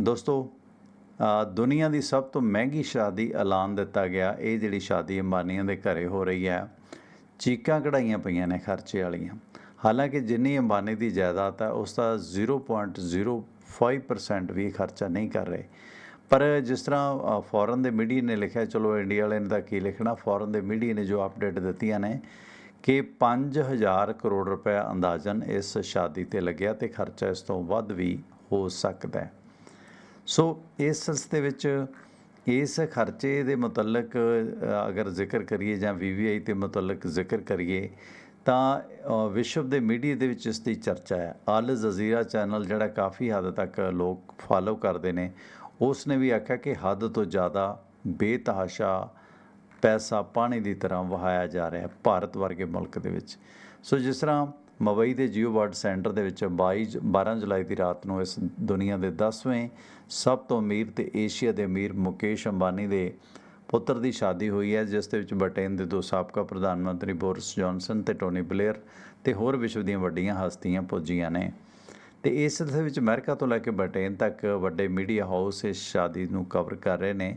ਦੋਸਤੋ ਦੁਨੀਆ ਦੀ ਸਭ ਤੋਂ ਮਹਿੰਗੀ ਸ਼ਾਦੀ ਐਲਾਨ ਦਿੱਤਾ ਗਿਆ। ਇਹ ਜਿਹੜੀ ਸ਼ਾਦੀ ਅੰਬਾਨੀਆਂ ਦੇ ਘਰੇ ਹੋ ਰਹੀ ਹੈ, ਚੀਕਾਂ ਕਢਾਈਆਂ ਪਈਆਂ ਨੇ ਖਰਚੇ ਵਾਲੀਆਂ। ਹਾਲਾਂਕਿ ਜਿੰਨੀ ਅੰਬਾਨੀ ਦੀ ਜਾਇਦਾਦ ਹੈ, ਉਸ ਦਾ 0.05% ਵੀ ਖਰਚਾ ਨਹੀਂ ਕਰ ਰਹੇ। ਪਰ ਜਿਸ ਤਰ੍ਹਾਂ ਫੋਰਨ ਦੇ ਮੀਡੀਆ ਨੇ ਲਿਖਿਆ, ਚਲੋ ਇੰਡੀਆ ਵਾਲੇ ਨੇ ਤਾਂ ਕੀ ਲਿਖਣਾ, ਫੋਰਨ ਦੇ ਮੀਡੀਆ ਨੇ ਜੋ ਅਪਡੇਟ ਦਿੱਤੀਆਂ ਨੇ ਕਿ 5000 ਕਰੋੜ ਰੁਪਏ ਅੰਦਾਜ਼ਨ ਇਸ ਸ਼ਾਦੀ ਤੇ ਲੱਗਿਆ ਤੇ ਖਰਚਾ ਇਸ ਤੋਂ ਵੱਧ ਵੀ ਹੋ ਸਕਦਾ ਹੈ। ਸੋ ਇਸ ਦੇ ਵਿੱਚ ਇਸ ਖਰਚੇ ਦੇ ਮੁਤਲਕ ਅਗਰ ਜ਼ਿਕਰ ਕਰੀਏ ਜਾਂ VVI ਤੇ ਮੁਤਲਕ ਜ਼ਿਕਰ ਕਰੀਏ, ਤਾਂ ਵਿਸ਼ਵ ਦੇ ਮੀਡੀਆ ਦੇ ਵਿੱਚ ਇਸ ਦੀ ਚਰਚਾ ਹੈ। ਅਲ ਜਜ਼ੀਰਾ ਚੈਨਲ ਜਿਹੜਾ ਕਾਫੀ ਹੱਦ ਤੱਕ ਲੋਕ ਫਾਲੋ ਕਰਦੇ ਨੇ ਉਸ ਨੇ ਵੀ ਆਖਿਆ ਕਿ ਹੱਦ ਤੋਂ ਜ਼ਿਆਦਾ ਬੇਤਹਾਸ਼ਾ ਪੈਸਾ ਪਾਣੀ ਦੀ ਤਰ੍ਹਾਂ ਵਹਾਇਆ ਜਾ ਰਿਹਾ ਹੈ ਭਾਰਤ ਵਰਗੇ ਮੁਲਕ ਦੇ ਵਿੱਚ। ਸੋ ਜਿਸ ਤਰ੍ਹਾਂ ਮੁੰਬਈ ਦੇ ਜੀਓ ਵਰਡ ਸੈਂਟਰ ਦੇ ਵਿੱਚ 22 ਜ- 12 ਜੁਲਾਈ ਦੀ ਰਾਤ ਨੂੰ ਇਸ ਦੁਨੀਆ ਦੇ 10ਵੇਂ ਸਭ ਤੋਂ ਅਮੀਰ ਤੇ ਏਸ਼ੀਆ ਦੇ ਅਮੀਰ ਮੁਕੇਸ਼ ਅੰਬਾਨੀ ਦੇ ਪੁੱਤਰ ਦੀ ਸ਼ਾਦੀ ਹੋਈ ਹੈ, ਜਿਸ ਦੇ ਵਿੱਚ ਬ੍ਰਿਟੇਨ ਦੇ ਦੋ ਸਾਬਕਾ ਪ੍ਰਧਾਨ ਮੰਤਰੀ ਬੋਰਿਸ ਜੌਨਸਨ ਤੇ ਟੋਨੀ ਬਲੇਅਰ ਤੇ ਹੋਰ ਵਿਸ਼ਵ ਦੀਆਂ ਵੱਡੀਆਂ ਹਸਤੀਆਂ ਪੁੱਜੀਆਂ ਨੇ। ਤੇ ਇਸ ਸਿਲਸਿਲੇ ਵਿੱਚ ਅਮਰੀਕਾ ਤੋਂ ਲੈ ਕੇ ਬ੍ਰਿਟੇਨ ਤੱਕ ਵੱਡੇ ਮੀਡੀਆ ਹਾਊਸ ਇਸ ਸ਼ਾਦੀ ਨੂੰ ਕਵਰ ਕਰ ਰਹੇ ਨੇ।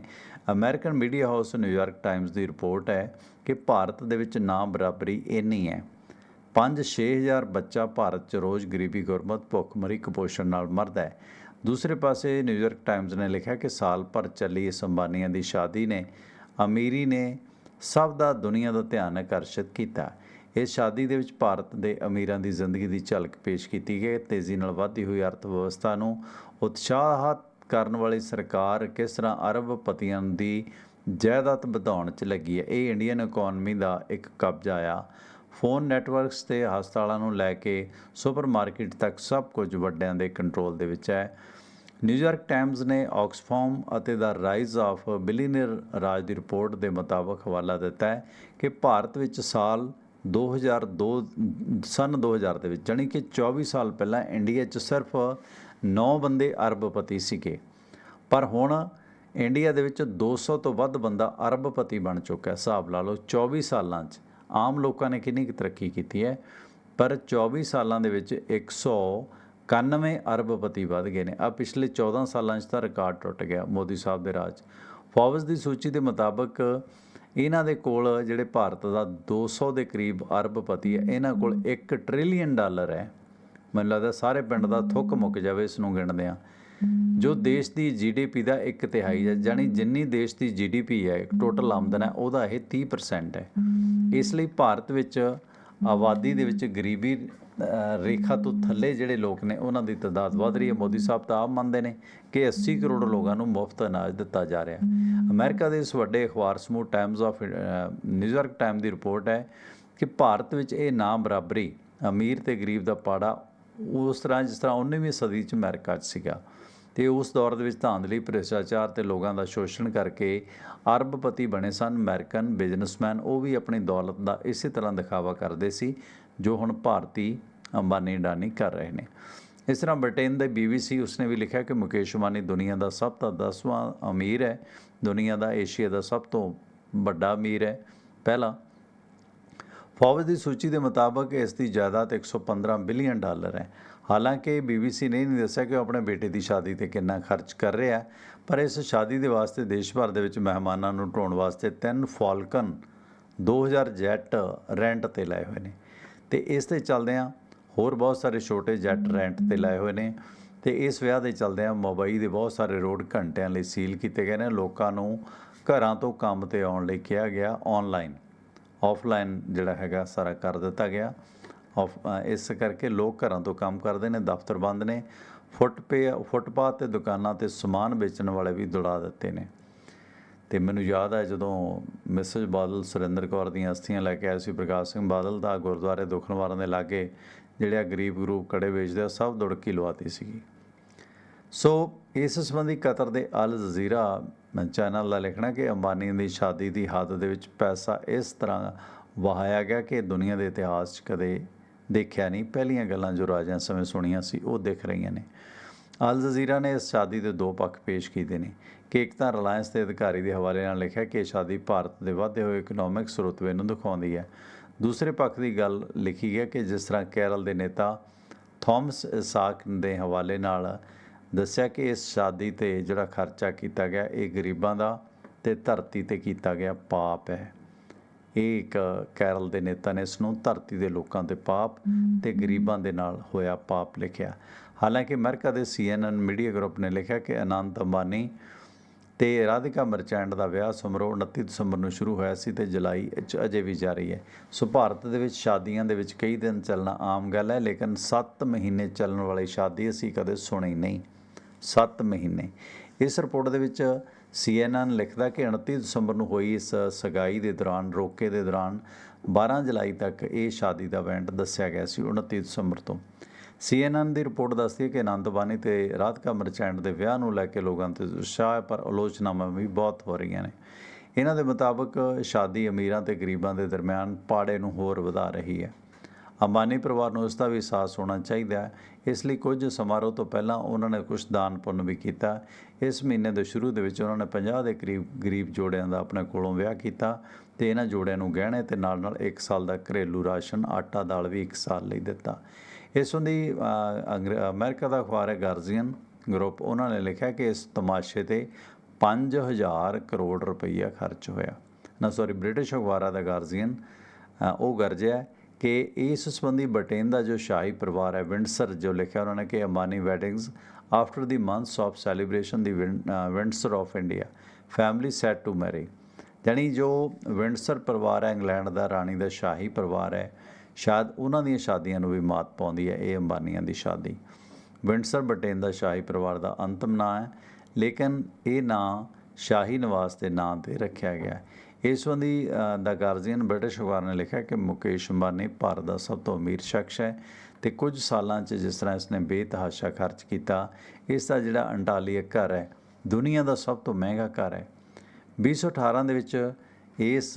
American media house New York Times ਦੀ ਰਿਪੋਰਟ ਹੈ ਕਿ ਭਾਰਤ ਦੇ ਵਿੱਚ ਨਾ ਬਰਾਬਰੀ ਇੰਨੀ ਹੈ। 5-6000 ਬੱਚਾ ਭਾਰਤ 'ਚ ਰੋਜ਼ ਗਰੀਬੀ, ਗੁਰਮਤ ਭੁੱਖਮਰੀ ਕੁਪੋਸ਼ਣ ਨਾਲ ਮਰਦਾ ਹੈ। ਦੂਸਰੇ ਪਾਸੇ ਨਿਊਯਾਰਕ ਟਾਈਮਜ਼ ਨੇ ਲਿਖਿਆ ਕਿ ਸਾਲ ਭਰ ਚੱਲੀ ਇਸ ਅੰਬਾਨੀਆਂ ਦੀ ਸ਼ਾਦੀ ਨੇ ਅਮੀਰੀ ਨੇ ਸਭ ਦਾ ਦੁਨੀਆ ਦਾ ਧਿਆਨ ਆਕਰਸ਼ਿਤ ਕੀਤਾ। ਇਸ ਸ਼ਾਦੀ ਦੇ ਵਿੱਚ ਭਾਰਤ ਦੇ ਅਮੀਰਾਂ ਦੀ ਜ਼ਿੰਦਗੀ ਦੀ ਝਲਕ ਪੇਸ਼ ਕੀਤੀ ਗਈ। ਤੇਜ਼ੀ ਨਾਲ ਵਧਦੀ ਹੋਈ ਅਰਥ ਵਿਵਸਥਾ ਨੂੰ ਉਤਸ਼ਾਹਤ ਕਰਨ ਵਾਲੀ ਸਰਕਾਰ ਕਿਸ ਤਰ੍ਹਾਂ ਅਰਬਪਤੀਆਂ ਦੀ ਜਾਇਦਾਦ ਵਧਾਉਣ 'ਚ ਲੱਗੀ ਹੈ? ਇਹ ਇੰਡੀਅਨ ਇਕਨੋਮੀ ਦਾ ਇੱਕ ਕਬਜ਼ਾ ਆ। ਫੋਨ ਨੈਟਵਰਕਸ ਤੇ ਹਸਪਤਾਲਾਂ ਨੂੰ ਲੈ ਕੇ ਸੁਪਰਮਾਰਕੀਟ ਤੱਕ ਸਭ ਕੁਝ ਵੱਡਿਆਂ ਦੇ ਕੰਟਰੋਲ ਦੇ ਵਿੱਚ ਹੈ। ਨਿਊਯਾਰਕ ਟਾਈਮਜ਼ ਨੇ ਆਕਸਫਾਰਮ ਅਤੇ ਦਾ ਰਾਈਜ਼ ਆਫ ਬਿਲੀਨੀਅਰ ਰਾਜ ਦੀ ਰਿਪੋਰਟ ਦੇ ਮੁਤਾਬਕ ਹਵਾਲਾ ਦਿੱਤਾ ਹੈ ਕਿ ਭਾਰਤ ਵਿੱਚ ਸਾਲ 2002 ਸਨ 2000 ਦੇ ਵਿੱਚ, ਜਾਣੀ ਕਿ 24 ਸਾਲ ਪਹਿਲਾਂ ਇੰਡੀਆ 'ਚ ਸਿਰਫ 9 ਬੰਦੇ ਅਰਬਪਤੀ ਸੀਗੇ। ਪਰ ਹੁਣ ਇੰਡੀਆ ਦੇ ਵਿੱਚ 200 ਤੋਂ ਵੱਧ ਬੰਦਾ ਅਰਬਪਤੀ ਬਣ ਚੁੱਕਾ ਹੈ। ਹਿਸਾਬ ਲਾ ਲਓ 24 ਸਾਲਾਂ 'ਚ ਆਮ ਲੋਕਾਂ ਨੇ ਕਿੰਨੀ ਕੁ ਤਰੱਕੀ ਕੀਤੀ ਹੈ? ਪਰ 24 ਸਾਲਾਂ ਦੇ ਵਿੱਚ 191 ਅਰਬਪਤੀ ਵੱਧ ਗਏ ਨੇ। ਆ ਪਿਛਲੇ 14 ਸਾਲਾਂ 'ਚ ਤਾਂ ਰਿਕਾਰਡ ਟੁੱਟ ਗਿਆ ਮੋਦੀ ਸਾਹਿਬ ਦੇ ਰਾਜ। ਫੋਰਬਸ ਦੀ ਸੂਚੀ ਦੇ ਮੁਤਾਬਕ ਇਹਨਾਂ ਦੇ ਕੋਲ ਜਿਹੜੇ ਭਾਰਤ ਦਾ 200 ਦੇ ਕਰੀਬ ਅਰਬਪਤੀ ਹੈ, ਇਹਨਾਂ ਕੋਲ 1 ਟ੍ਰਿਲੀਅਨ ਡਾਲਰ ਹੈ। ਮੈਨੂੰ ਲੱਗਦਾ ਸਾਰੇ ਪਿੰਡ ਦਾ ਥੁੱਕ ਮੁੱਕ ਜਾਵੇ ਇਸ ਨੂੰ ਗਿਣਦੇ ਆ ਜੋ ਦੇਸ਼ ਦੀ ਜੀਡੀਪੀ ਦਾ ਇੱਕ ਤਿਹਾਈ ਹੈ ਜਾਨੀ ਜਿੰਨੀ ਦੇਸ਼ ਦੀ ਜੀਡੀਪੀ ਹੈ ਟੋਟਲ ਆਮਦਨ ਹੈ, ਉਹਦਾ ਇਹ 30% ਹੈ। ਇਸ ਲਈ ਭਾਰਤ ਵਿੱਚ ਆਬਾਦੀ ਦੇ ਵਿੱਚ ਗਰੀਬੀ ਰੇਖਾ ਤੋਂ ਥੱਲੇ ਜਿਹੜੇ ਲੋਕ ਨੇ, ਉਹਨਾਂ ਦੀ ਤਾਦਾਦ ਵਧ ਰਹੀ ਹੈ। ਮੋਦੀ ਸਾਹਿਬ ਤਾਂ ਆਪ ਮੰਨਦੇ ਨੇ ਕਿ 80 ਕਰੋੜ ਲੋਕਾਂ ਨੂੰ ਮੁਫਤ ਅਨਾਜ ਦਿੱਤਾ ਜਾ ਰਿਹਾ ਅਮਰੀਕਾ ਦੇ ਇਸ ਵੱਡੇ ਅਖਬਾਰ ਸਮੂਹ Times of New York Time the report ਹੈ ਕਿ ਭਾਰਤ ਵਿੱਚ ਇਹ ਨਾ ਬਰਾਬਰੀ, ਅਮੀਰ ਤੇ ਗਰੀਬ ਦਾ ਪਾੜਾ ਉਸ ਤਰ੍ਹਾਂ, ਜਿਸ ਤਰ੍ਹਾਂ 19ਵੀਂ ਸਦੀ 'ਚ ਅਮਰੀਕਾ 'ਚ ਸੀਗਾ। ਤੇ ਉਸ ਦੌਰ ਦੇ ਵਿੱਚ ਧਾਂਦਲੀ ਭ੍ਰਿਸ਼ਟਾਚਾਰ ਤੇ ਲੋਕਾਂ ਦਾ ਸ਼ੋਸ਼ਣ ਕਰਕੇ ਅਰਬਪਤੀ ਬਣੇ ਸਨ। ਅਮਰੀਕਨ ਬਿਜ਼ਨਸਮੈਨ ਉਹ ਵੀ ਆਪਣੀ ਦੌਲਤ ਦਾ ਇਸੇ ਤਰ੍ਹਾਂ ਦਿਖਾਵਾ ਕਰਦੇ ਸੀ, ਜੋ ਹੁਣ ਭਾਰਤੀ ਅੰਬਾਨੀ ਡਾਨੀ ਕਰ ਰਹੇ ਨੇ। ਇਸ ਤਰ੍ਹਾਂ ਬ੍ਰਿਟੇਨ ਦੇ BBC ਉਸਨੇ ਵੀ ਲਿਖਿਆ ਕਿ ਮੁਕੇਸ਼ ਅੰਬਾਨੀ ਦੁਨੀਆ ਦਾ ਸਭ ਤੋਂ 10ਵਾਂ ਅਮੀਰ ਹੈ। ਦੁਨੀਆ ਦਾ ਏਸ਼ੀਆ ਦਾ ਸਭ ਤੋਂ ਵੱਡਾ ਅਮੀਰ ਹੈ। ਪਹਿਲਾ ਫੋਰਬਸ ਦੀ ਸੂਚੀ ਦੇ ਮੁਤਾਬਕ ਇਸ ਦੀ ਜਾਇਦਾਦ 115 ਬਿਲੀਅਨ ਡਾਲਰ ਹੈ। ਹਾਲਾਂਕਿ BBC ਨੇ ਨਹੀਂ ਦੱਸਿਆ ਕਿ ਉਹ ਆਪਣੇ ਬੇਟੇ ਦੀ ਸ਼ਾਦੀ ਤੇ ਕਿੰਨਾ ਖਰਚ ਕਰ ਰਿਹਾ ਹੈ, ਪਰ ਇਸ ਸ਼ਾਦੀ ਦੇ ਵਾਸਤੇ ਦੇਸ਼ ਭਰ ਦੇ ਵਿੱਚ ਮਹਿਮਾਨਾਂ ਨੂੰ ਢੋਣ ਵਾਸਤੇ ਤਿੰਨ ਫਾਲਕਨ 2000 ਜੈਟ ਰੈਂਟ ਤੇ ਲਾਏ ਹੋਏ ਨੇ। ਤੇ ਇਸ ਤੇ ਚੱਲਦਿਆਂ ਹੋਰ ਬਹੁਤ ਸਾਰੇ ਛੋਟੇ ਜੈਟ ਰੈਂਟ ਤੇ ਲਾਏ ਹੋਏ ਨੇ। ਤੇ ਇਸ ਵਿਆਹ ਦੇ ਚੱਲਦਿਆਂ ਮੁੰਬਈ ਦੇ ਬਹੁਤ ਸਾਰੇ ਰੋਡ ਘੰਟਿਆਂ ਲਈ ਸੀਲ ਕੀਤੇ ਗਏ ਨੇ। ਲੋਕਾਂ ਨੂੰ ਘਰਾਂ ਤੋਂ ਕੰਮ ਤੇ ਆਉਣ ਲਈ ਕਿਹਾ ਗਿਆ ਆਨਲਾਈਨ ਆਫਲਾਈਨ ਜਿਹੜਾ ਹੈਗਾ ਸਾਰਾ ਕਰ ਦਿੱਤਾ ਗਿਆ। ਇਸ ਕਰਕੇ ਲੋਕ ਘਰਾਂ ਤੋਂ ਕੰਮ ਕਰਦੇ ਨੇ, ਦਫ਼ਤਰ ਬੰਦ ਨੇ, ਫੁੱਟ ਫੁੱਟਪੇ ਫੁੱਟਪਾਥ ਤੇ ਦੁਕਾਨਾਂ ਤੇ ਸਮਾਨ ਵੇਚਣ ਵਾਲੇ ਵੀ ਦੁੜਾ ਦਿੱਤੇ ਨੇ। ਤੇ ਮੈਨੂੰ ਯਾਦ ਹੈ ਜਦੋਂ ਮਿਸਿਸ ਬਾਦਲ ਸੁਰਿੰਦਰ ਕੌਰ ਦੀਆਂ ਅਸਥੀਆਂ ਲੈ ਕੇ ਆਏ ਸੀ, ਪ੍ਰਕਾਸ਼ ਸਿੰਘ ਬਾਦਲ ਦਾ ਗੁਰਦੁਆਰੇ ਦੁਖਨਵਾਰਾਂ ਦੇ ਲਾਗੇ ਜਿਹੜੇ ਆ ਗਰੀਬ ਗਰੂਪ ਕੜੇ ਵੇਚਦੇ ਆ, ਸਭ ਦੁੜਕੀ ਲਵਾਤੀ ਸੀਗੀ। ਸੋ ਇਸ ਸੰਬੰਧੀ ਕਤਰ ਦੇ ਅਲ ਜਜ਼ੀਰਾ ਚੈਨਲ ਦਾ ਲਿਖਣਾ ਕਿ ਅੰਬਾਨੀ ਦੀ ਸ਼ਾਦੀ ਦੀ ਹੱਦ ਦੇ ਵਿੱਚ ਪੈਸਾ ਇਸ ਤਰ੍ਹਾਂ ਵਹਾਇਆ ਗਿਆ ਕਿ ਦੁਨੀਆ ਦੇ ਇਤਿਹਾਸ 'ਚ ਕਦੇ ਦੇਖਿਆ ਨਹੀਂ। ਪਹਿਲੀਆਂ ਗੱਲਾਂ ਜੋ ਰਾਜਿਆਂ ਸਮੇਂ ਸੁਣੀਆਂ ਸੀ, ਉਹ ਦਿਖ ਰਹੀਆਂ ਨੇ। ਅਲ ਜਜ਼ੀਰਾ ਨੇ ਇਸ ਸ਼ਾਦੀ ਦੇ ਦੋ ਪੱਖ ਪੇਸ਼ ਕੀਤੇ ਨੇ। ਕਿ ਇੱਕ ਤਾਂ ਰਿਲਾਇੰਸ ਦੇ ਅਧਿਕਾਰੀ ਦੇ ਹਵਾਲੇ ਨਾਲ ਲਿਖਿਆ ਕਿ ਇਹ ਸ਼ਾਦੀ ਭਾਰਤ ਦੇ ਵਧਦੇ ਹੋਏ ਇਕਨੋਮਿਕ ਸਰੋਤਵੇ ਨੂੰ ਦਿਖਾਉਂਦੀ ਹੈ। ਦੂਸਰੇ ਪੱਖ ਦੀ ਗੱਲ ਲਿਖੀ ਹੈ ਕਿ ਜਿਸ ਤਰ੍ਹਾਂ ਕੇਰਲ ਦੇ ਨੇਤਾ ਥਾਮਸ ਇਸਾਕ ਦੇ ਹਵਾਲੇ ਨਾਲ ਦੱਸਿਆ ਕਿ ਇਸ ਸ਼ਾਦੀ ਤੇ ਜਿਹੜਾ ਖਰਚਾ ਕੀਤਾ ਗਿਆ, ਇਹ ਗਰੀਬਾਂ ਦਾ ਤੇ ਧਰਤੀ ਤੇ ਕੀਤਾ ਗਿਆ ਪਾਪ ਹੈ। ਇਹ ਇੱਕ ਕੈਰਲ ਦੇ ਨੇਤਾ ਨੇ ਇਸ ਨੂੰ ਧਰਤੀ ਦੇ ਲੋਕਾਂ ਤੇ ਪਾਪ ਤੇ ਗਰੀਬਾਂ ਦੇ ਨਾਲ ਹੋਇਆ ਪਾਪ ਲਿਖਿਆ। ਹਾਲਾਂਕਿ ਅਮਰੀਕਾ ਦੇ CNN ਮੀਡੀਆ ਗਰੁੱਪ ਨੇ ਲਿਖਿਆ ਕਿ ਅਨੰਤ ਅੰਬਾਨੀ ਤੇ ਰਾਧਿਕਾ ਮਰਚੈਂਟ ਦਾ ਵਿਆਹ ਸਮਾਰੋਹ 29 ਦਸੰਬਰ ਨੂੰ ਸ਼ੁਰੂ ਹੋਇਆ ਸੀ ਤੇ ਜੁਲਾਈ ਵਿੱਚ ਅਜੇ ਵੀ ਜਾਰੀ ਹੈ। ਸੋ ਭਾਰਤ ਦੇ ਵਿੱਚ ਸ਼ਾਦੀਆਂ ਦੇ ਵਿੱਚ ਕਈ ਦਿਨ ਚੱਲਣਾ ਆਮ ਗੱਲ ਹੈ ਲੇਕਿਨ 7 ਮਹੀਨੇ ਚੱਲਣ ਵਾਲੀ ਸ਼ਾਦੀ ਅਸੀਂ ਕਦੇ ਸੁਣੀ ਨਹੀਂ। 7 ਮਹੀਨੇ। ਇਸ ਰਿਪੋਰਟ ਦੇ ਵਿੱਚ CNN ਲਿਖਦਾ ਕਿ 29 ਦਸੰਬਰ ਨੂੰ ਹੋਈ ਇਸ ਸਗਾਈ ਦੇ ਦੌਰਾਨ, ਰੋਕੇ ਦੇ ਦੌਰਾਨ 12 ਜੁਲਾਈ ਤੱਕ ਇਹ ਸ਼ਾਦੀ ਦਾ ਇਵੈਂਟ ਦੱਸਿਆ ਗਿਆ ਸੀ 29 ਦਸੰਬਰ ਤੋਂ। CNN ਦੀ ਰਿਪੋਰਟ ਦੱਸਦੀ ਹੈ ਕਿ ਆਨੰਦ ਬਾਨੀ ਤੇ ਰਾਧਿਕਾ ਮਰਚੈਂਟ ਦੇ ਵਿਆਹ ਨੂੰ ਲੈ ਕੇ ਲੋਕਾਂ ਤੇ ਉਤਸ਼ਾਹ ਹੈ, ਪਰ ਆਲੋਚਨਾਵਾਂ ਵੀ ਬਹੁਤ ਹੋ ਰਹੀਆਂ ਨੇ। ਇਹਨਾਂ ਦੇ ਮੁਤਾਬਕ ਸ਼ਾਦੀ ਅਮੀਰਾਂ ਤੇ ਗਰੀਬਾਂ ਦੇ ਦਰਮਿਆਨ ਪਾੜੇ ਨੂੰ ਹੋਰ ਵਧਾ ਰਹੀ ਹੈ। ਅੰਬਾਨੀ ਪਰਿਵਾਰ ਨੂੰ ਇਸ ਦਾ ਵੀ ਅਹਿਸਾਸ ਹੋਣਾ ਚਾਹੀਦਾ ਹੈ। ਇਸ ਲਈ ਕੁਝ ਸਮਾਰੋਹ ਤੋਂ ਪਹਿਲਾਂ ਉਹਨਾਂ ਨੇ ਕੁਝ ਦਾਨ ਪੁੰਨ ਵੀ ਕੀਤਾ। ਇਸ ਮਹੀਨੇ ਦੇ ਸ਼ੁਰੂ ਦੇ ਵਿੱਚ ਉਹਨਾਂ ਨੇ 50 ਦੇ ਕਰੀਬ ਗਰੀਬ ਜੋੜਿਆਂ ਦਾ ਆਪਣੇ ਕੋਲੋਂ ਵਿਆਹ ਕੀਤਾ ਤੇ ਇਹਨਾਂ ਜੋੜਿਆਂ ਨੂੰ ਗਹਿਣੇ ਤੇ ਨਾਲ ਨਾਲ 1 ਸਾਲ ਦਾ ਘਰੇਲੂ ਰਾਸ਼ਨ ਆਟਾ ਦਾਲ ਵੀ 1 ਸਾਲ ਲਈ ਦਿੱਤਾ। ਇਸ ਸੰਬੰਧੀ ਅ, ਅੰਗਰੇ- ਅਮਰੀਕਾ ਦਾ ਅਖਬਾਰ ਹੈ ਗਾਰਜੀਅਨ ਗਰੁੱਪ ਉਹਨਾਂ ਨੇ ਲਿਖਿਆ ਕਿ ਇਸ ਤਮਾਸ਼ੇ ਤੇ 5000 ਕਰੋੜ ਰੁਪਈਆ ਖਰਚ ਹੋਇਆ। ਨਾ ਸੌਰੀ ਬ੍ਰਿਟਿਸ਼ ਅਖ਼ਬਾਰਾਂ ਦਾ ਗਾਰਜੀਅਨ ਉਹ ਗਰਜਿਆ ਕਿ ਇਸ ਸੰਬੰਧੀ ਬ੍ਰਿਟੇਨ ਦਾ ਜੋ ਸ਼ਾਹੀ ਪਰਿਵਾਰ ਹੈ, ਵਿੰਡਸਰ ਜੋ ਲਿਖਿਆ ਉਹਨਾਂ ਨੇ ਕਿ Ambani weddings after the months of celebration the Windsor of India, family set to marry. ਜਾਣੀ ਜੋ ਵਿੰਡਸਰ ਪਰਿਵਾਰ ਹੈ, ਇੰਗਲੈਂਡ ਦਾ, ਰਾਣੀ ਦਾ ਸ਼ਾਹੀ ਪਰਿਵਾਰ ਹੈ, ਸ਼ਾਇਦ ਉਹਨਾਂ ਦੀਆਂ ਸ਼ਾਦੀਆਂ ਨੂੰ ਵੀ ਮਾਤ ਪਾਉਂਦੀ ਹੈ, ਇਹ ਅੰਬਾਨੀਆਂ ਦੀ ਸ਼ਾਦੀ। ਵਿੰਡਸਰ ਬ੍ਰਿਟੇਨ ਦਾ ਸ਼ਾਹੀ ਪਰਿਵਾਰ ਦਾ ਅੰਤਮ ਨਾਂ ਹੈ, ਲੇਕਿਨ ਇਹ ਨਾਂ ਸ਼ਾਹੀ ਨਿਵਾਸ ਦੇ ਨਾਂ ਤੇ ਰੱਖਿਆ ਗਿਆ ਇਸ ਸੰਬੰਧੀ ਦਾ ਗਾਰਜੀਅਨ ਬ੍ਰਿਟਿਸ਼ ਅਖਬਾਰ ਨੇ ਲਿਖਿਆ ਕਿ ਮੁਕੇਸ਼ ਅੰਬਾਨੀ ਭਾਰਤ ਦਾ ਸਭ ਤੋਂ ਅਮੀਰ ਸ਼ਖਸ ਹੈ ਤੇ ਕੁਝ ਸਾਲਾਂ 'ਚ ਜਿਸ ਤਰ੍ਹਾਂ ਇਸਨੇ ਬੇਤਹਾਸ਼ਾ ਖਰਚ ਕੀਤਾ, ਇਸ ਦਾ ਜਿਹੜਾ ਅੰਟਾਲੀਆ ਘਰ ਹੈ, ਦੁਨੀਆ ਦਾ ਸਭ ਤੋਂ ਮਹਿੰਗਾ ਘਰ ਹੈ। 2018 ਦੇ ਵਿੱਚ ਇਸ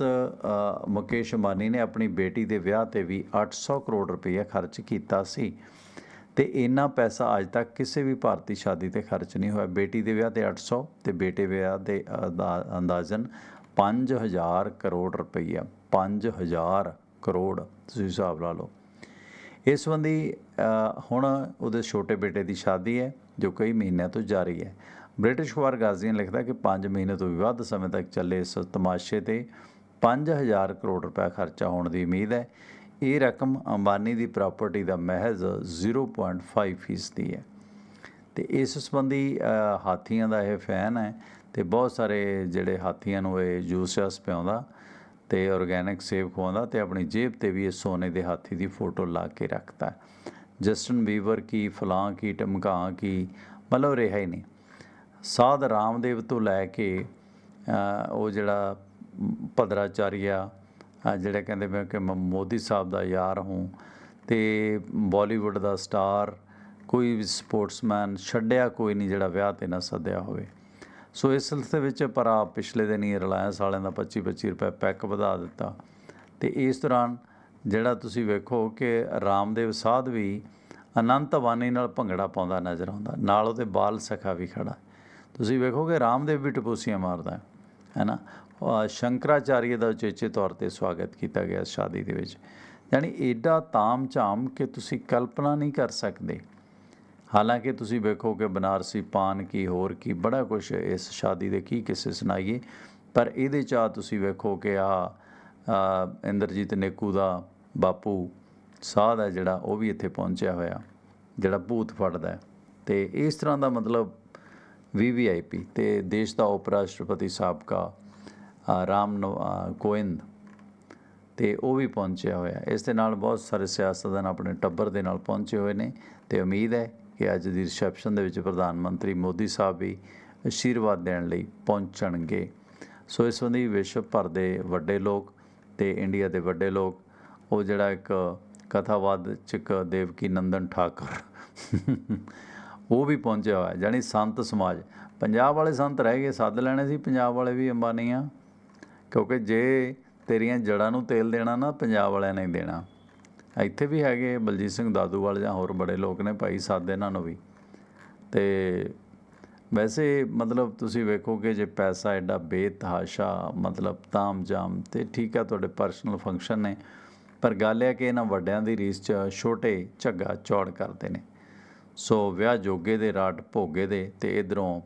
ਮੁਕੇਸ਼ ਅੰਬਾਨੀ ਨੇ ਆਪਣੀ ਬੇਟੀ ਦੇ ਵਿਆਹ ਤੇ ਵੀ 800 ਕਰੋੜ ਰੁਪਏ ਖਰਚ ਕੀਤਾ ਸੀ। ਤੇ ਇੰਨਾ ਪੈਸਾ ਅੱਜ ਤੱਕ ਕਿਸੇ ਵੀ ਭਾਰਤੀ ਸ਼ਾਦੀ ਤੇ ਖਰਚ ਨਹੀਂ ਹੋਇਆ। ਬੇਟੀ ਦੇ ਵਿਆਹ ਤੇ 800 ਤੇ ਬੇਟੇ ਵਿਆਹ ਦੇ ਅੰਦਾ- ਅੰਦਾਜ਼ਨ 5000 ਕਰੋੜ ਰੁਪਈਆ। 5000 ਕਰੋੜ ਤੁਸੀਂ ਹਿਸਾਬ ਲਾ ਲਓ। ਇਸ ਸੰਬੰਧੀ ਹੁਣ ਉਹਦੇ ਛੋਟੇ ਬੇਟੇ ਦੀ ਸ਼ਾਦੀ ਹੈ, ਜੋ ਕਈ ਮਹੀਨਿਆਂ ਤੋਂ ਜਾਰੀ ਹੈ। ਬ੍ਰਿਟਿਸ਼ ਅਖਬਾਰ ਗਾਰਜੀਅਨ ਲਿਖਦਾ ਕਿ 5 ਮਹੀਨੇ ਤੋਂ ਵੀ ਵੱਧ ਸਮੇਂ ਤੱਕ ਚੱਲੇ ਇਸ ਤਮਾਸ਼ੇ ਤੇ 5000 ਕਰੋੜ ਰੁਪਏ ਖਰਚਾ ਹੋਣ ਦੀ ਉਮੀਦ ਹੈ। ਇਹ ਰਕਮ ਅੰਬਾਨੀ ਦੀ ਪ੍ਰਾਪਰਟੀ ਦਾ ਮਹਿਜ਼ 0.5 ਫੀਸਦੀ ਹੈ। ਤੇ ਇਸ ਸੰਬੰਧੀ ਹਾਥੀਆਂ ਦਾ ਇਹ ਫੈਨ ਹੈ ਤੇ ਬਹੁਤ ਸਾਰੇ ਜਿਹੜੇ ਹਾਥੀਆਂ ਨੂੰ ਇਹ ਜੂਸਸ ਪਿਆਉਂਦਾ ਤੇ ਆਰਗੈਨਿਕ ਸੇਬ ਖਵਾਉਂਦਾ ਤੇ ਆਪਣੀ ਜੇਬ ਤੇ ਵੀ ਇਹ ਸੋਨੇ ਦੇ ਹਾਥੀ ਦੀ ਫੋਟੋ ਲਾ ਕੇ ਰੱਖਦਾ ਜਸਟਨ ਬੀਵਰ ਕੀ ਫਲਾਂ ਕੀ ਟਮਕਾਂ ਕੀ, ਮਤਲਬ ਰਿਹਾ ਹੀ ਨਹੀਂ। ਸਾਧ ਰਾਮਦੇਵ ਤੋਂ ਲੈ ਕੇ ਉਹ ਜਿਹੜਾ ਭਦਰਾਚਾਰੀਆ ਜਿਹੜੇ ਕਹਿੰਦੇ ਮੈਂ ਕਿ ਮੈਂ ਮੋਦੀ ਸਾਹਿਬ ਦਾ ਯਾਰ ਹੂੰ ਤੇ ਬਾਲੀਵੁੱਡ ਦਾ ਸਟਾਰ, ਕੋਈ ਵੀ ਸਪੋਰਟਸਮੈਨ ਛੱਡਿਆ ਕੋਈ ਨਹੀਂ ਜਿਹੜਾ ਵਿਆਹ ਤੇ ਨਾ ਸੱਦਿਆ ਹੋਵੇ। ਸੋ ਇਸ ਸਿਲਸਿਲੇ ਵਿੱਚ ਪਰ ਪਿਛਲੇ ਦਿਨ ਹੀ ਰਿਲਾਇੰਸ ਵਾਲਿਆਂ ਦਾ 25 25 ਰੁਪਏ ਪੈਕ ਵਧਾ ਦਿੱਤਾ। ਤੇ ਇਸ ਦੌਰਾਨ ਜਿਹੜਾ ਤੁਸੀਂ ਵੇਖੋ ਕਿ ਰਾਮਦੇਵ ਸਾਧ ਵੀ ਅਨੰਤ ਅਵਾਨੀ ਨਾਲ ਭੰਗੜਾ ਪਾਉਂਦਾ ਨਜ਼ਰ ਆਉਂਦਾ। ਨਾਲ ਉਹਦੇ ਬਾਲ ਸਖਾ ਵੀ ਖੜਾ। ਤੁਸੀਂ ਵੇਖੋਗੇ ਰਾਮਦੇਵ ਵੀ ਟਪੂਸੀਆਂ ਮਾਰਦਾ, ਹੈ ਹੈਨਾ ਸ਼ੰਕਰਾਚਾਰੀਆ ਦਾ ਉਚੇਚੇ ਤੌਰ ਤੇ ਸਵਾਗਤ ਕੀਤਾ ਗਿਆ ਸ਼ਾਦੀ ਦੇ ਵਿੱਚ। ਯਾਨੀ ਏਡਾ ਤਾਮ ਝਾਮ ਕਿ ਤੁਸੀਂ ਕਲਪਨਾ ਨਹੀਂ ਕਰ ਸਕਦੇ। ਹਾਲਾਂਕਿ ਤੁਸੀਂ ਵੇਖੋ ਕਿ ਬਨਾਰਸੀ ਪਾਨ ਕੀ, ਹੋਰ ਕੀ, ਬੜਾ ਕੁਝ ਇਸ ਸ਼ਾਦੀ ਦੇ ਕੀ ਕਿਸੇ ਸੁਣਾਈਏ। ਪਰ ਇਹਦੇ ਚ ਆ ਤੁਸੀਂ ਵੇਖੋ ਕਿ ਆ ਇੰਦਰਜੀਤ ਨੇਕੂ ਦਾ ਬਾਪੂ ਸਾਧ ਦਾ ਜਿਹੜਾ, ਉਹ ਵੀ ਇੱਥੇ ਪਹੁੰਚਿਆ ਹੋਇਆ, ਜਿਹੜਾ ਭੂਤ ਫੜਦਾ ਹੈ। ਤੇ ਇਸ ਤਰ੍ਹਾਂ ਦਾ ਮਤਲਬ ਵੀਵੀਆਈਪੀ ਤੇ ਦੇਸ਼ ਦਾ ਉਪ ਰਾਸ਼ਟਰਪਤੀ ਸਾਬਕਾ ਰਾਮ ਨਵ- ਅ, ਤੇ ਉਹ ਵੀ ਪਹੁੰਚਿਆ ਹੋਇਆ ਇਸ ਦੇ ਨਾਲ ਬਹੁਤ ਸਾਰੇ ਸਿਆਸਤਦਾਨ ਆਪਣੇ ਟੱਬਰ ਦੇ ਨਾਲ ਪਹੁੰਚੇ ਹੋਏ ਨੇ ਤੇ ਉਮੀਦ ਹੈ ਕਿ ਅੱਜ ਦੀ ਰਿਸੈਪਸ਼ਨ ਦੇ ਵਿੱਚ ਪ੍ਰਧਾਨ ਮੰਤਰੀ ਮੋਦੀ ਸਾਹਿਬ ਵੀ ਅਸ਼ੀਰਵਾਦ ਦੇਣ ਲਈ ਪਹੁੰਚਣਗੇ। ਸੋ ਇਸ ਸੰਬੰਧੀ ਵਿਸ਼ਵ ਭਰ ਦੇ ਵੱਡੇ ਲੋਕ ਤੇ ਇੰਡੀਆ ਦੇ ਵੱਡੇ ਲੋਕ ਉਹ ਜਿਹੜਾ ਇੱਕ ਕਥਾਵਾਦ ਕਥਾਵਾਦਚਕ ਦੇਵਕੀ ਨੰਦਨ ਠਾਕਰ ਉਹ ਵੀ ਪਹੁੰਚਿਆ ਹੋਇਆ ਜਾਨੀ ਸੰਤ ਸਮਾਜ। ਪੰਜਾਬ ਵਾਲੇ ਸੰਤ ਰਹਿ ਗਏ ਸੱਦ ਲੈਣੇ ਸੀ ਪੰਜਾਬ ਵਾਲੇ ਵੀ ਅੰਬਾਨੀਆਂ। ਕਿਉਂਕਿ ਜੇ ਤੇਰੀਆਂ ਜੜ੍ਹਾਂ ਨੂੰ ਤੇਲ ਦੇਣਾ ਨਾ, ਪੰਜਾਬ ਵਾਲਿਆਂ ਨੇ ਦੇਣਾ। ਇੱਥੇ ਵੀ ਹੈਗੇ ਬਲਜੀਤ ਸਿੰਘ ਦਾਦੂਵਾਲ ਜਾਂ ਹੋਰ ਬੜੇ ਲੋਕ ਨੇ ਭਾਈ ਸਾਦੇ ਇਹਨਾਂ ਨੂੰ ਵੀ। ਤੇ ਵੈਸੇ ਮਤਲਬ ਤੁਸੀਂ ਵੇਖੋ ਕਿ ਜੇ ਪੈਸਾ ਐਡਾ ਬੇਤਹਾਸ਼ਾ, ਮਤਲਬ ਤਾਮ-ਜਾਮ ਤੇ ਠੀਕ ਆ, ਤੁਹਾਡੇ ਪਰਸਨਲ ਫੰਕਸ਼ਨ ਨੇ। ਪਰ ਗੱਲ ਇਹ ਹੈ ਕਿ ਇਹਨਾਂ ਵੱਡਿਆਂ ਦੀ ਰੀਸ 'ਚ ਛੋਟੇ ਝੱਗਾ ਚੌੜ ਕਰਦੇ ਨੇ। ਸੋ ਵਿਆਹ ਜੋਗੇ ਦੇ, ਰਾਟ ਭੋਗੇ ਦੇ ਤੇ ਇਧਰੋਂ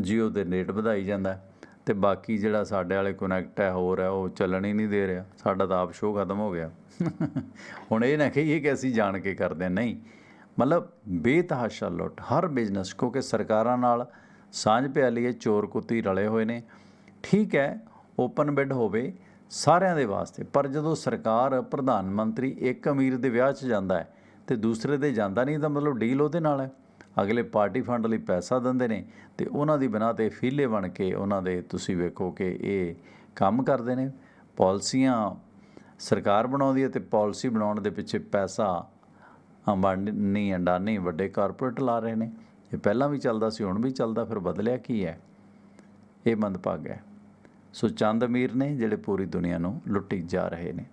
ਜੀਓ ਦੇ ਰੇਟ ਵਧਾਈ ਜਾਂਦਾ। ਤੇ ਬਾਕੀ ਜਿਹੜਾ ਸਾਡੇ ਵਾਲੇ ਕਨੈਕਟ ਹੈ ਹੋਰ ਹੈ ਉਹ ਚੱਲਣ ਹੀ ਨਹੀਂ ਦੇ ਰਿਹਾ। ਸਾਡਾ ਤਾਂ ਆਪ ਸ਼ੋਅ ਖਤਮ ਹੋ ਗਿਆ। ਹੁਣ ਇਹ ਨਾ ਕਹੀਏ ਕਿ ਅਸੀਂ ਜਾਣ ਕੇ ਕਰਦੇ ਹਾਂ, ਨਹੀਂ ਮਤਲਬ ਬੇਤਹਾਸ਼ਾ ਲੁੱਟ ਹਰ ਬਿਜ਼ਨਸ ਕਿਉਂਕਿ ਸਰਕਾਰਾਂ ਨਾਲ ਸਾਂਝ ਪਿਆਲੀ ਹੈ ਚੋਰ ਕੁੱਤੀ ਰਲੇ ਹੋਏ ਨੇ। ਠੀਕ ਹੈ ਓਪਨ ਬਿਡ ਹੋਵੇ ਸਾਰਿਆਂ ਦੇ ਵਾਸਤੇ ਪਰ ਜਦੋਂ ਸਰਕਾਰ ਪ੍ਰਧਾਨ ਮੰਤਰੀ ਇੱਕ ਅਮੀਰ ਦੇ ਵਿਆਹ 'ਚ ਜਾਂਦਾ ਹੈ ਤੇ ਦੂਸਰੇ ਦੇ ਜਾਂਦਾ ਨਹੀਂ ਤਾਂ ਮਤਲਬ ਡੀਲ ਉਹਦੇ ਨਾਲ ਹੈ। ਅਗਲੇ ਪਾਰਟੀ ਫੰਡ ਲਈ ਪੈਸਾ ਦਿੰਦੇ ਨੇ ਤੇ ਉਹਨਾਂ ਦੀ ਬਣਾ ਤੇ ਫੀਲੇ ਬਣ ਕੇ ਉਹਨਾਂ ਦੇ ਤੁਸੀਂ ਵੇਖੋ ਕਿ ਇਹ ਕੰਮ ਕਰਦੇ ਨੇ। ਪਾਲਿਸੀਆਂ ਸਰਕਾਰ ਬਣਾਉਂਦੀ ਹੈ ਤੇ ਪਾਲਿਸੀ ਬਣਾਉਣ ਦੇ ਪਿੱਛੇ ਪੈਸਾ ਅੰਬਾਨੀ ਅੰਡਾਨੀ ਵੱਡੇ ਕਾਰਪੋਰੇਟ ਲਾ ਰਹੇ ਨੇ। ਇਹ ਪਹਿਲਾਂ ਵੀ ਚੱਲਦਾ ਸੀ, ਹੁਣ ਵੀ ਚੱਲਦਾ, ਫਿਰ ਬਦਲਿਆ ਕੀ ਹੈ? ਇਹ ਮੰਦਭਾਗਾ ਹੈ। ਸੋ ਚੰਦ ਅਮੀਰ ਨੇ ਜਿਹੜੇ ਪੂਰੀ ਦੁਨੀਆ ਨੂੰ ਲੁੱਟੀ ਜਾ ਰਹੇ ਨੇ।